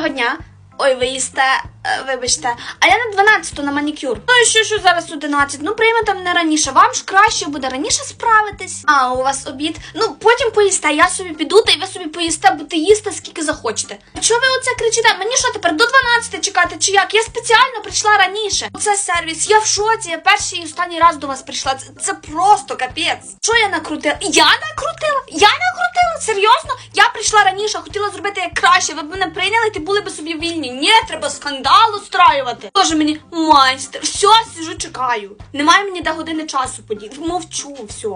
Доброго дня. Ой, ви їсте, е, вибачте, а я на 12 на манікюр. Ну і що, що зараз 11? Ну приймете мене раніше. Вам ж краще буде раніше справитись. А, у вас обід. Ну потім поїсте, я собі піду, та й ви собі поїсте, будете їсти скільки захочете. Чого ви оце кричите? Мені що тепер до 12 чекати чи як? Я спеціально прийшла раніше. Оце сервіс. Я в шоці. Я перший і останній раз до вас прийшла. Це, це просто капець. Що я накрутила? Я накрутила? Я накрутила? Серйозно? Я прийшла раніше, хотіла зробити як краще. Ви б мене прийняли, ти були б собі вільні. Ні, треба скандал устраювати. Тоже мені майстер. Все, сижу, чекаю. Немає мені до години часу подіти. Мовчу, все.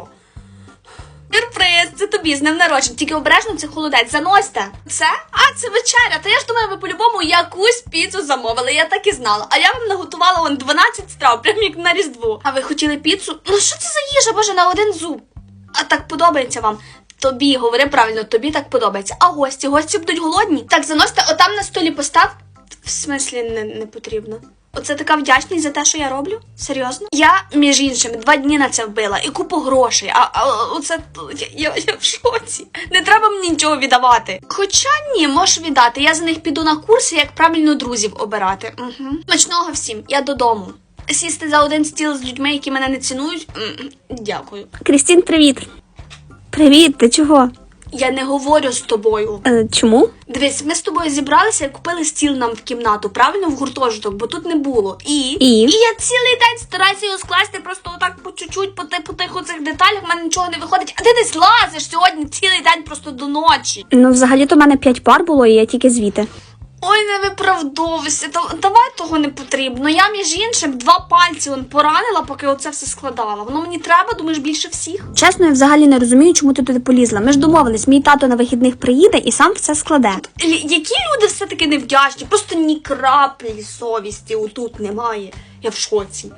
Сюрприз, це тобі з днем народження. Тільки обережно це холодець. Заносьте. Це? А, це вечеря. Та я ж думаю, ви по-любому якусь піцу замовили. Я так і знала. А я вам наготувала вон 12 страв, прям як на різдву. А ви хотіли піцу? Ну що це за їжа, боже, на один зуб? А так подобається вам. Тобі, говори правильно, тобі так подобається. А гості, гості будуть голодні. Так, заносьте, отам на столі постав. В смислі не, не потрібно. Оце така вдячність за те, що я роблю? Серйозно? Я, між іншим, два дні на це вбила і купу грошей. А, а оце я, я, я в шоці. Не треба мені нічого віддавати. Хоча ні, можеш віддати. Я за них піду на курси, як правильно друзів обирати. Угу. Смачного всім, я додому. Сісти за один стіл з людьми, які мене не цінують. Дякую. Крістін, привіт. Привіт, ти чого? Я не говорю з тобою. Е, чому? Дивись, ми з тобою зібралися і купили стіл нам в кімнату, правильно в гуртожиток, бо тут не було. І І? я цілий день стараюся його скласти просто отак по чуть-чуть, по, ти- по тих оцих деталях, в мене нічого не виходить. А ти не злазиш сьогодні цілий день просто до ночі. Ну, взагалі-то в мене п'ять пар було, і я тільки звідти. Ой, не виправдовуйся. Давай того не потрібно. Я, між іншим, два пальці он поранила, поки оце все складала. Воно мені треба, думаєш, більше всіх. Чесно, я взагалі не розумію, чому ти туди полізла. Ми ж домовились, мій тато на вихідних приїде і сам все складе. Л- Які люди все-таки невдячні, просто ні краплі совісті отут немає. Я в шоці.